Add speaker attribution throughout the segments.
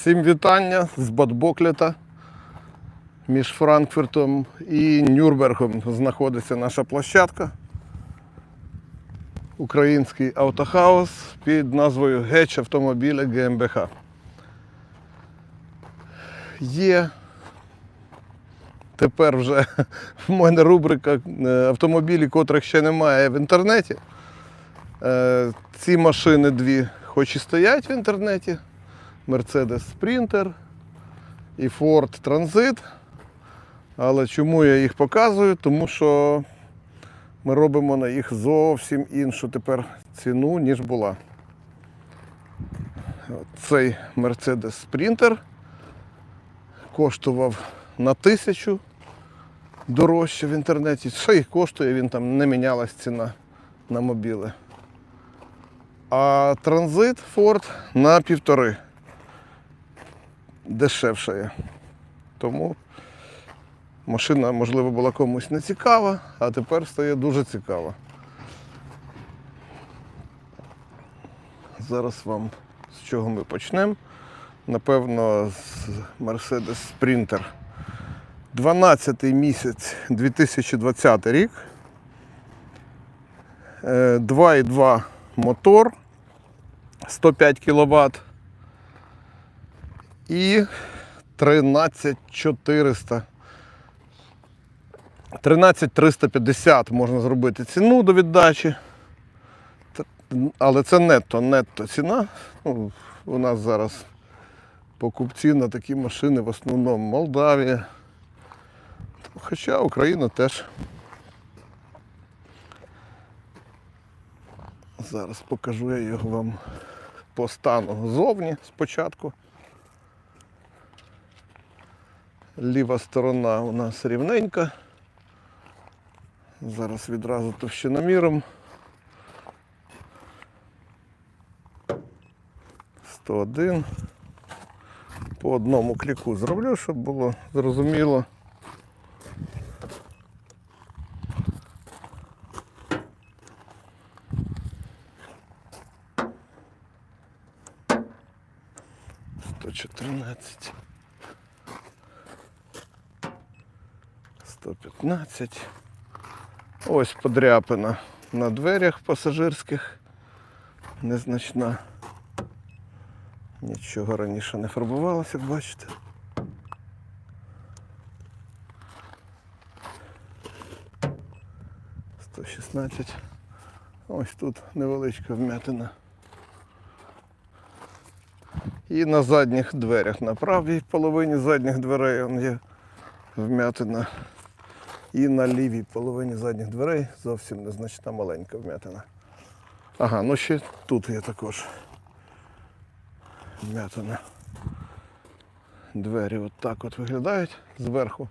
Speaker 1: Всім вітання з Бадбоклета. Між Франкфуртом і Нюрнбергом знаходиться наша площадка. Український автохаус під назвою Геч автомобіля ГМБХ. Є тепер вже в мене рубрика е, автомобілі, котрих ще немає в інтернеті. Е, Ці машини дві хоч і стоять в інтернеті. Mercedes Sprinter і Ford Transit. Але чому я їх показую? Тому що ми робимо на їх зовсім іншу тепер ціну, ніж була. Цей Mercedes Sprinter коштував на тисячу дорожче в інтернеті. Що їх коштує, він там не мінялась ціна на мобіли. А транзит Ford на півтори дешевше. Тому машина, можливо, була комусь не цікава, а тепер стає дуже цікава. Зараз вам з чого ми почнемо. Напевно, з Mercedes Sprinter. 12 місяць 2020 рік. Е, 2,2 мотор 105 кВт і 13400. 13350 можна зробити ціну до віддачі. Але це нетто, нетто ціна. Ну, у нас зараз покупці на такі машини в основному Молдавія. Хоча Україна теж. Зараз покажу я його вам по стану ззовні спочатку. Ліва сторона у нас рівненька. Зараз відразу товщиноміром. 101. По одному кліку зроблю, щоб було зрозуміло. 15. Ось подряпина на дверях пасажирських. Незначна. Нічого раніше не фарбувалося, як бачите. Сто шістнадцять. Ось тут невеличка вмятина. І на задніх дверях, на правій половині задніх дверей є вмятина і на лівій половині задніх дверей зовсім незначна маленька вмятина. Ага, ну ще тут є також вмятина. Двері от так от виглядають зверху.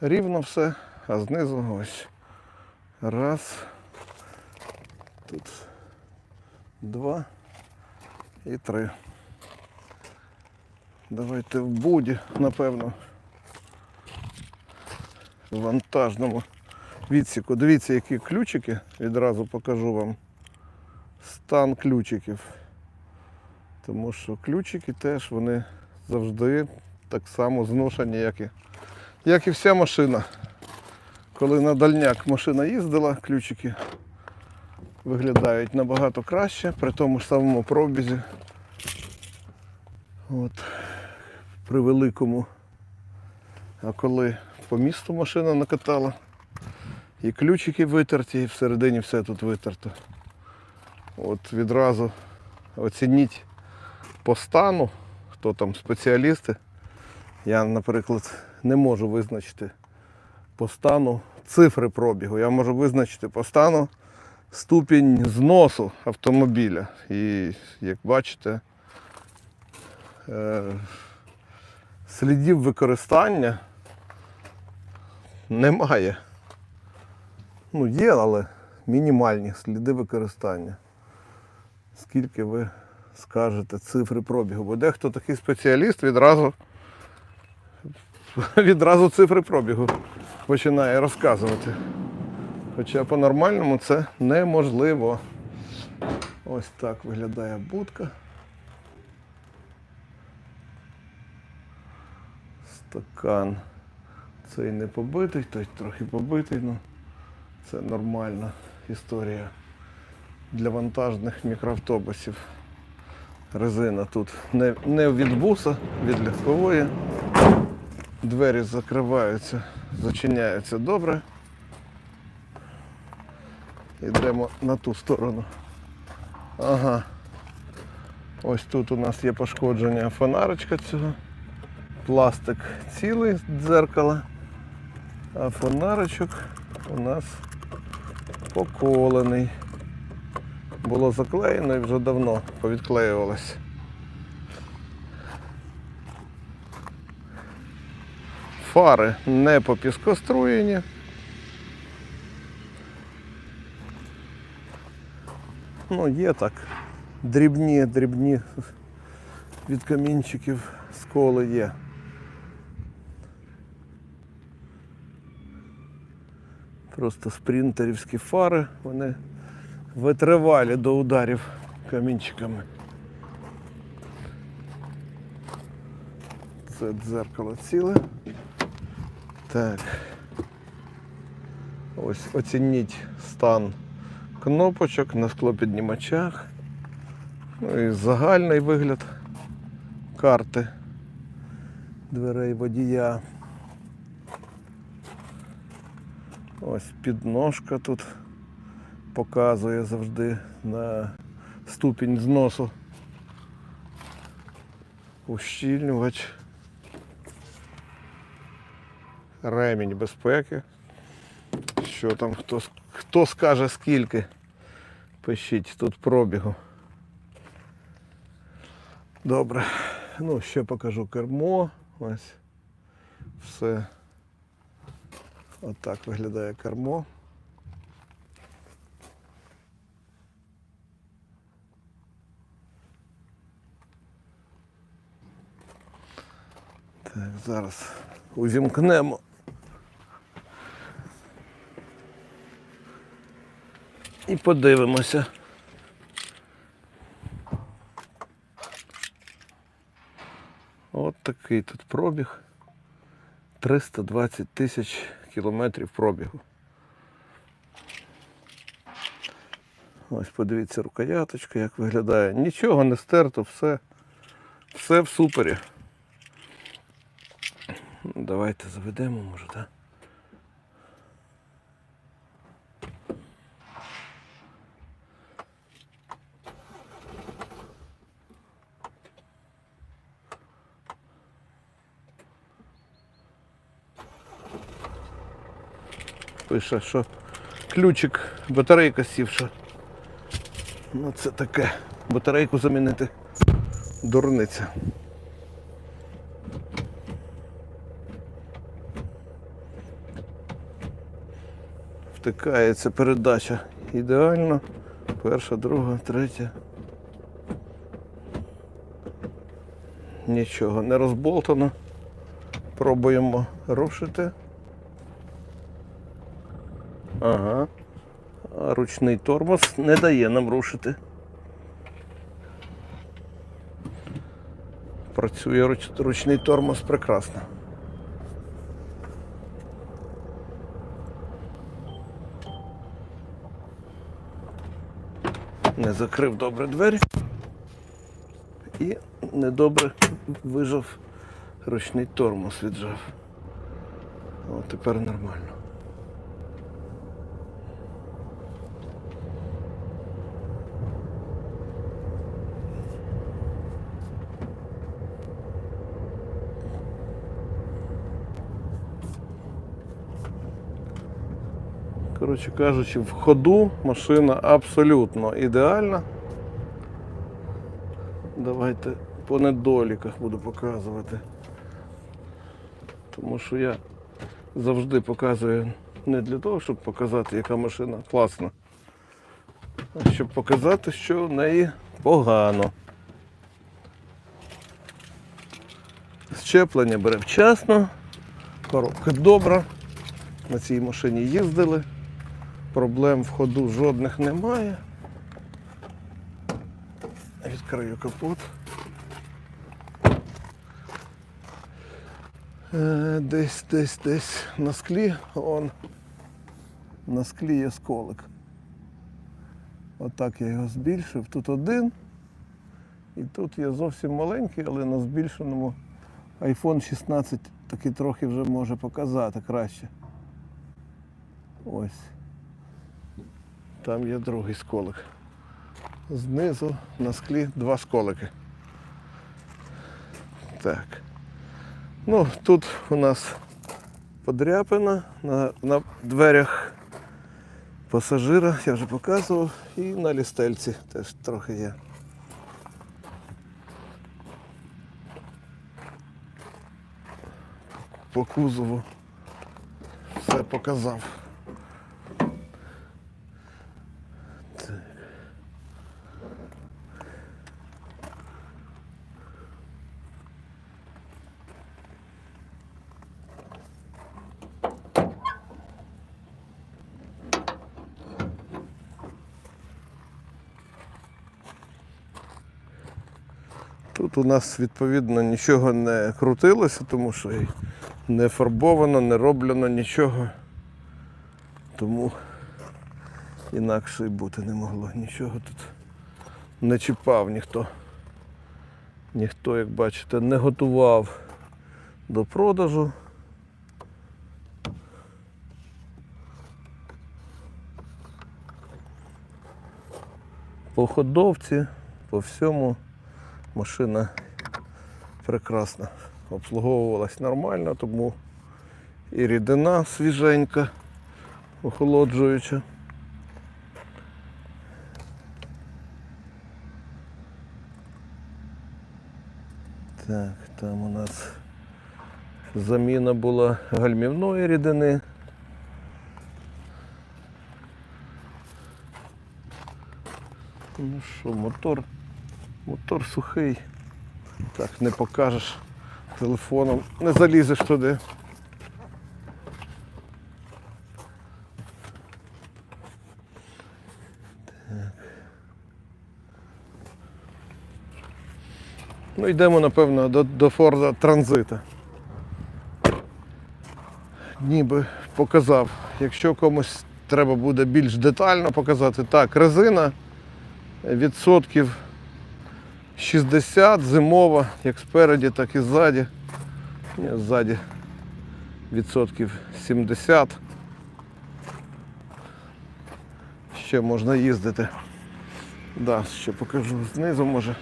Speaker 1: Рівно все, а знизу ось. Раз. Тут два і три. Давайте в буді, напевно, вантажному відсіку. Дивіться, які ключики, відразу покажу вам стан ключиків. Тому що ключики теж вони завжди так само зношені, як і, як і вся машина. Коли на дальняк машина їздила, ключики виглядають набагато краще при тому ж самому пробізі. От, при великому. А коли по місту машина накатала, і ключики витерті, і всередині все тут витерто. От відразу оцініть по стану, хто там спеціалісти. Я, наприклад, не можу визначити по стану цифри пробігу. Я можу визначити по стану ступінь зносу автомобіля. І як бачите, е, слідів використання немає. Ну, є, але мінімальні сліди використання. Скільки ви скажете цифри пробігу? Бо дехто такий спеціаліст відразу, відразу цифри пробігу починає розказувати. Хоча по-нормальному це неможливо. Ось так виглядає будка. Стакан. Цей не побитий, той трохи побитий, ну це нормальна історія для вантажних мікроавтобусів. Резина тут не, не від буса, від легкової. Двері закриваються, зачиняються добре. Йдемо на ту сторону. Ага. Ось тут у нас є пошкодження фонаричка цього. Пластик цілий дзеркала. А фонаричок у нас поколений. Було заклеєно і вже давно повідклеювалось. Фари не попіскоструєні. Ну, є так. Дрібні, дрібні від камінчиків сколи є. Просто спринтерівські фари, вони витривалі до ударів камінчиками. Це дзеркало ціле. Так. Ось оцініть стан кнопочок на склопіднімачах. Ну і загальний вигляд карти дверей водія. Ось підножка тут показує завжди на ступінь зносу. Ущільнювач. Ремінь безпеки. Що там, хто, хто скаже скільки? Пишіть тут пробігу. Добре. Ну, ще покажу кермо. Ось. Все. Отак виглядає кермо. Так, зараз увімкнемо. І подивимося. От такий тут пробіг. 320 тисяч кілометрів пробігу. Ось подивіться рукояточка, як виглядає. Нічого не стерто, все, все в супері. Давайте заведемо, може, так? Пише, що ключик, батарейка сівша. Ну це таке. Батарейку замінити. Дурниця. Втикається передача ідеально. Перша, друга, третя. Нічого не розболтано. Пробуємо рушити. Ага. Ручний тормоз не дає нам рушити. Працює руч- ручний тормоз прекрасно. Не закрив добре двері і недобре вижав ручний тормоз віджав. О, тепер нормально. Коротше кажучи, в ходу машина абсолютно ідеальна. Давайте по недоліках буду показувати. Тому що я завжди показую не для того, щоб показати, яка машина класна, а щоб показати, що в неї погано. Щеплення бере вчасно, коробка добра. На цій машині їздили. Проблем в ходу жодних немає. Відкрию капот. Е, Десь, десь, десь на склі, он на склі є сколик. Отак я його збільшив. Тут один. І тут є зовсім маленький, але на збільшеному iPhone 16 таки трохи вже може показати краще. Ось. Там є другий сколик. Знизу на склі два сколики. Так. Ну, тут у нас подряпина на, на дверях пасажира, я вже показував, і на лістельці теж трохи є. По кузову все показав. Тут у нас відповідно нічого не крутилося, тому що не фарбовано, не роблено нічого. Тому інакше і бути не могло. Нічого тут не чіпав ніхто. Ніхто, як бачите, не готував до продажу. По ходовці, по всьому машина прекрасна. Обслуговувалась нормально, тому і рідина свіженька, охолоджуюча. Так, там у нас заміна була гальмівної рідини. Ну що, мотор, мотор сухий. Так, не покажеш телефоном, не залізеш туди. Ну, йдемо, напевно, до, до Форда Транзита. Ніби показав. Якщо комусь треба буде більш детально показати, так, резина відсотків 60 зимова, як спереді, так і ззаді. Ні, ззаді відсотків 70. Ще можна їздити. Да, ще покажу знизу може.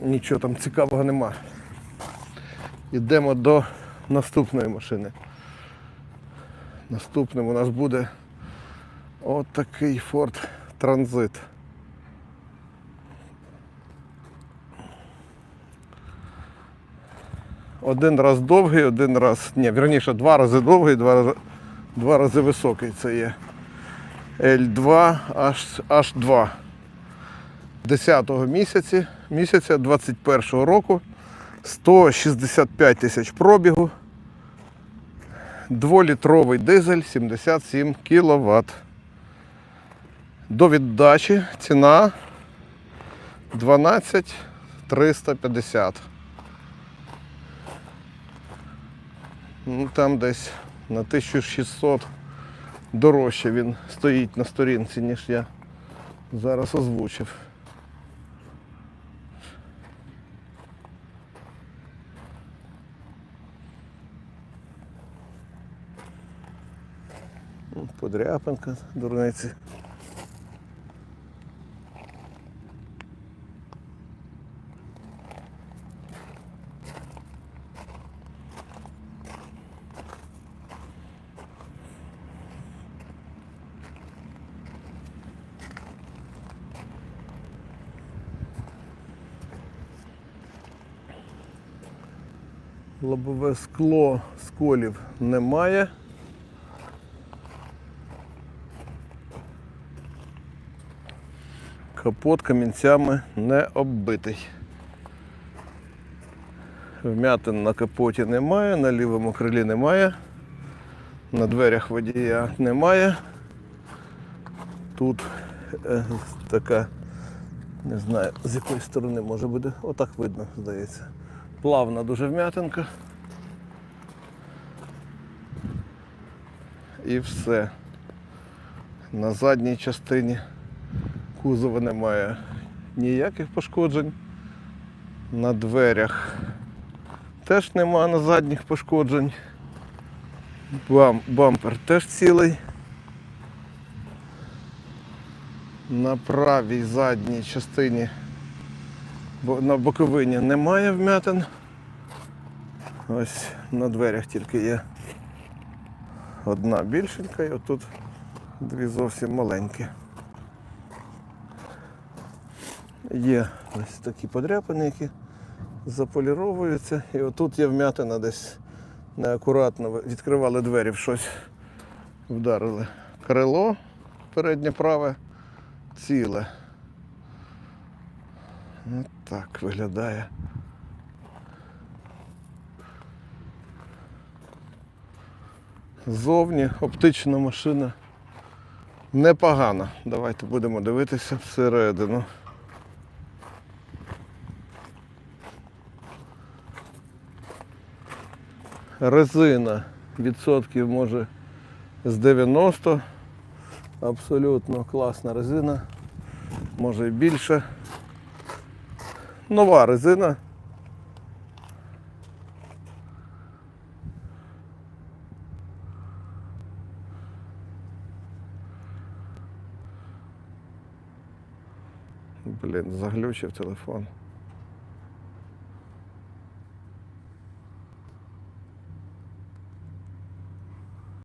Speaker 1: Нічого там цікавого нема. Йдемо до наступної машини. Наступним у нас буде отакий Ford Transit. Один раз довгий, один раз, ні, вірніше, два рази довгий, два рази, два рази високий. Це є L2 H, H2. 10 місяці, місяця 21 року. 165 тисяч пробігу. Дволітровий дизель 77 кВт. До віддачі ціна 12 350. Ну, там десь на 1600 дорожче він стоїть на сторінці, ніж я зараз озвучив. Ну, Подряпинка, дурниці. Лобове скло сколів немає. Капот камінцями не оббитий. Вмятин на капоті немає, на лівому крилі немає. На дверях водія немає. Тут е, така, не знаю, з якої сторони може буде. Отак видно, здається. Плавна дуже вм'ятинка. І все. На задній частині кузова немає ніяких пошкоджень. На дверях теж нема на задніх пошкоджень. Бам, бампер теж цілий. На правій задній частині на боковині немає вмятин. Ось на дверях тільки є одна більшенька і отут дві зовсім маленькі. Є ось такі подряпини, які заполіровуються. І отут є вмятина десь неакуратно відкривали двері в щось, вдарили. Крило переднє праве ціле. Ну так виглядає. Зовні оптична машина непогана. Давайте будемо дивитися всередину. Резина відсотків може з 90. Абсолютно класна резина. Може і більше. Нова резина. Блін, заглючив телефон.